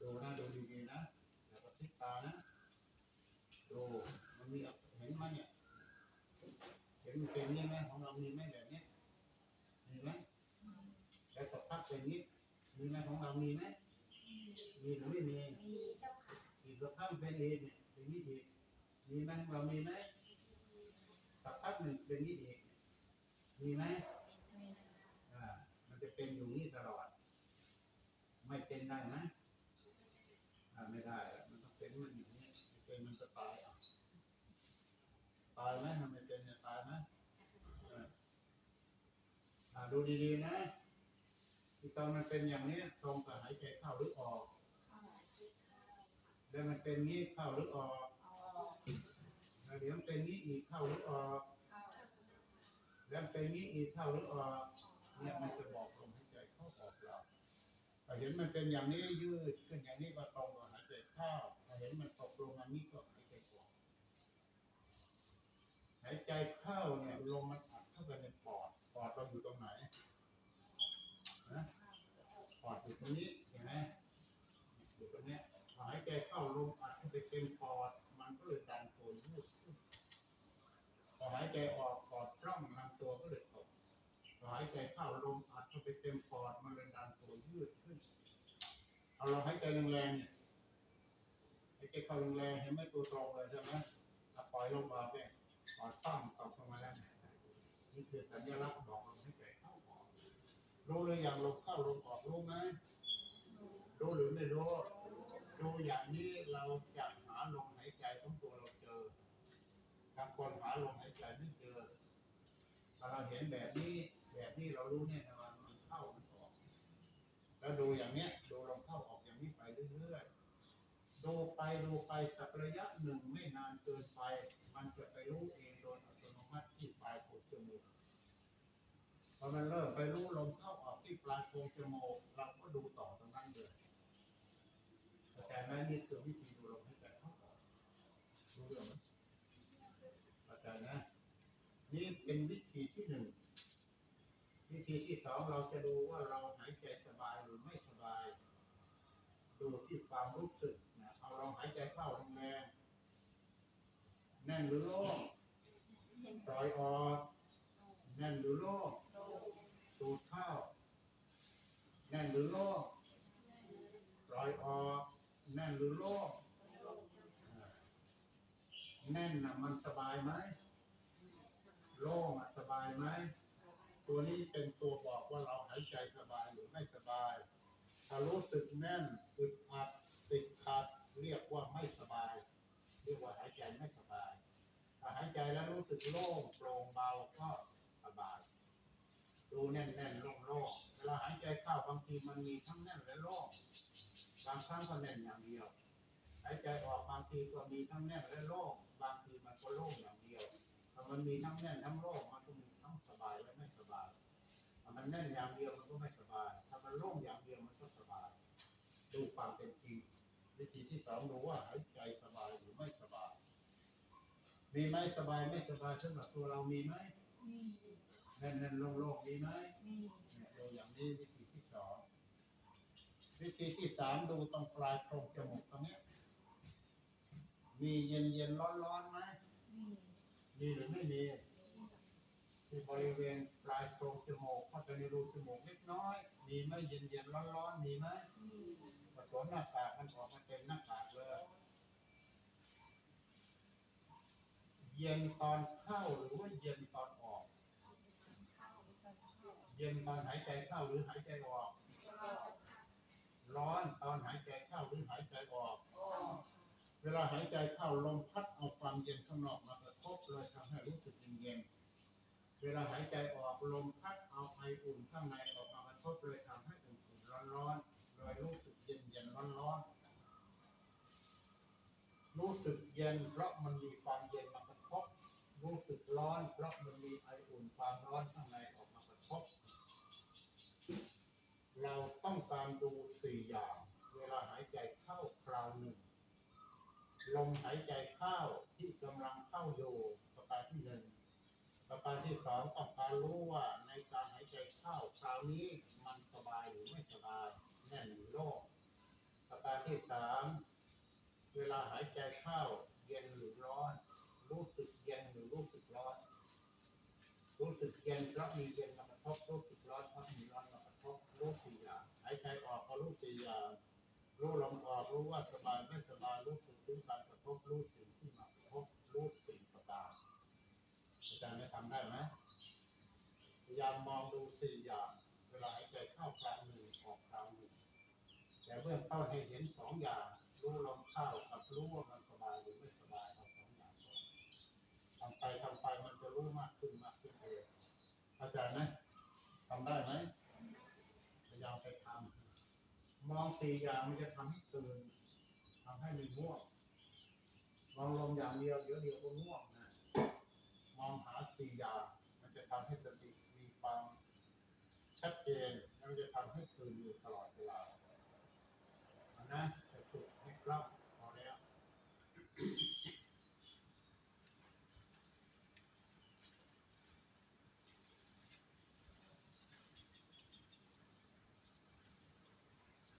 ดูนะดูดีๆนะอย่ากระพริบตานะดูมันมีเห็นไหมเนี่ยเห็นมันเป็นนี่ไหมของเรามีไหมแบบเนี้ยมีไหมแล้วสักพักเป็นนี้มีไหมของเรามีไหมมีหรือไม่มีมีเจ้าค่ะอีกสักพักเป็นอีกเนี่ยเป็นนี้อีกมีไหมของเรามีไหมสักพักหนึ่งเป็นนี้อีกมีไหมมีอ่ามันจะเป็นอยู่นี่ตลอด ไม่เป็นได้ไหมอ่า ได้มันต้องเป็นมันอย่างนี้ม่เป็นมันจะตายอะตายไหมทำไมเป็นเนี่ยตายไหมอ่าดูดีๆนะที่ตอนมันเป็นอย่างนี้ตรงกับหายใจเข้าหรือออก แล้วมันเป็นงี้เข้าหรือออกเอาออกแล้วเดี๋ยวมันเป็นงี้อีกเข้าหรือออก แล้วเป็นงี้อีกเข้าหรือออกเนี่ยมันจะบอกลมหายใจเข้าออกเราถ้า เห็นมันเป็นอย่างนี้ยืดขึ้นอย่างนี้ก็ตรงหายใจเข้าถ้าเห็นมันตกลงอันนี้ก็หายใจออกหายใจเข้าเนี่ยลมมันอัดเข้าไปในปอดปอดเราอยู่ตรงไหนนะปอดอยู่ตรงนี้เห็นไหมอยู่ตรงเนี้ยพอหายใจเข้าลมอัดเข้าไปเต็มปอด มันก็เลยดันตัวยืดพอหายใจออกปอดร่องลำตัวก็เลยตกหายใจเข้าลมอัดเข้าไปเต็มปอดมันเลยดันตัวยืดขึ้น เอาเราหายใจแรงๆเนี่ยหายใจเข้าแรงๆเห็นไหมตัวตรงเลยใช่ไหมถ้าปล่อยลมออกเนี่ยปอดตั้งตกลงมาแล้วนี่คือสัญลักษณ์บอกลมหายใจเข้าออกรู้หรือยังลมเข้าลมออกรู้ไหมรู้หรือไม่รู้ดูอย่างนี้เราจะหาลมหายใจของตัวเราเจอบางคนหาลมหายใจไม่เจอถ้าเราเห็นแบบนี้ แบบนี้เรารู้เนี่ยนะว่ามันเข้ามันออก แล้วดูอย่างเนี้ยดูลมเข้าออกอย่างนี้ไปเรื่อยๆ ดูไปดูไปสักระยะหนึ่งไม่นานเกินไป มันจะไปรู้เองโดยอัตโนมัติที่ปลายโพรงจมูกพอมันเริ่มไปรู้ลมเข้าออกที่ปลายโพรงจมูกเราก็ดูต่อตรงนั้นเลยเข้าใจไหมนี่คือวิธีดูลมให้ใจเข้าออกรู้เรื่องไหมเข้าใจนะ นี่เป็นวิธีที่หนึ่งวิธีที่สองเราจะดูว่าเราหายใจสบายหรือไม่สบาย ดูที่ความรู้สึกนะเอาเราหายใจเข้าแรงๆแน่นหรือโล่งปล่อยออกแน่นหรือโล่งสูดเข้าแน่นหรือโล่งปล่อยออกแน่นหรือโล่งแน่นนะมันสบายไหมโล่งอะสบายไหมตัวนี้เป็นตัวบอกว่าเราหายใจสบายหรือไม่สบายถ้ารู้สึกแน่น เรียกว่าไม่สบาย เรียกว่าหายใจไม่สบายถ้าหายใจแล้วรู้สึกโล่งโปร่งเบาก็สบายดูแน่นแน่นโล่งโล่งเวลาหายใจเข้าบางทีมันมีทั้งแน่นและโล่งบางครั้งก็แน่นอย่างเดียว หายใจออกบางทีก็มีทั้งแน่นและโล่งบางทีมันก็โล่งอย่างเดียวถ้ามันมีทั้งแน่นทั้งโล่งมันก็มีทั้งสบายและไม่สบายถ้ามันแน่นอย่างเดียวมันก็ไม่สบาย ถ้ามันโล่งอย่างเดียวมันก็สบาย ดูความเป็นจริง วิธีที่สองดูว่าหายใจสบายหรือไม่สบาย มีไหมสบายไม่สบายสำหรับตัวเรามีไหมมีแน่นแน่นโล่งโล่งมีไหมมีเนี่ยดูอย่างนี้วิธีที่สองวิธีที่สามดูตรงปลายโพรงจมูกตรงเนี้ยมีเย็นเย็นร้อนร้อนๆไหมมีมีหรือไม่มี ที่บริเวณปลายโพรงจมูกเข้าไปในรูจมูกเล็กน้อย มีไหมเย็นเย็นร้อนร้อนๆมีไหมมีผสมหน้ากากมันออกมาเต็มหน้ากากเลย เย็นตอนเข้าหรือว่าเย็นตอนออก เย็นตอนหายใจเข้าหรือหายใจออก ร้อนตอนหายใจเข้าหรือหายใจออกเข้าเวลาหายใจเข้าลมพัดเอาความเย็นข้างนอกมากระทบเลยทำให้รู้สึกเย็นๆ เวลาหายใจออกลมพัดเอาไออุ่นข้างในออกมากระทบเลยทำให้อุ่นๆร้อนๆเลยรู้สึกเย็นๆร้อนๆรู้สึกเย็นเพราะมันมีความเย็นมากระทบรู้สึกร้อนเพราะมันมีไออุ่นความร้อนข้างในออกมากระทบ เราต้องการดูสี่อย่าง เวลาหายใจเข้าคราวหนึ่งลมหายใจเข้าที่กำลังเข้าอยู่ประการที่หนึ่ง ประการที่สองต้องการรู้ว่าในการหายใจเข้าคราวนี้มันสบายหรือไม่สบายแน่นหรือโล่งประการที่สามเวลาหายใจเข้าเย็นหรือร้อน รู้สึกเย็นหรือรู้สึกร้อน รู้สึกเย็นเพราะมีเย็นมากระทบรู้สึกร้อนเพราะมีร้อนมากระทบรู้สี่อย่างหายใจออกก็รู้สี่อย่างรู้ลมออกรู้ว่าสบายไม่สบายรู้สึกถึงการกระทบรู้สิ่งที่มากระทบรู้สิ่งประการ จารย์ทำได้ไหมพยายามมองดูสี่อย่างเวลาหายใจเข้ากลางหนึ่งออกกลางหนึ่งแต่เบื้องต้นให้เห็นสองอย่าง รู้ลมเข้ากับรู้ว่ามันสบายหรือไม่สบายเอาสองอย่างก่อนทำไปทำไปมันจะรู้มากขึ้นมากขึ้นเองเข้าใจไหมทำได้ไหมพยายามไปทำมองสี่อย่างมันจะทำให้ตื่นทำให้มีง่วงมองลมอย่างเดียวเดี๋ยวเดียวก็ง่วง ชัดเจนมันจะทำให้ตื่นอยู่ตลอดเวลานะจะถูกให้รับ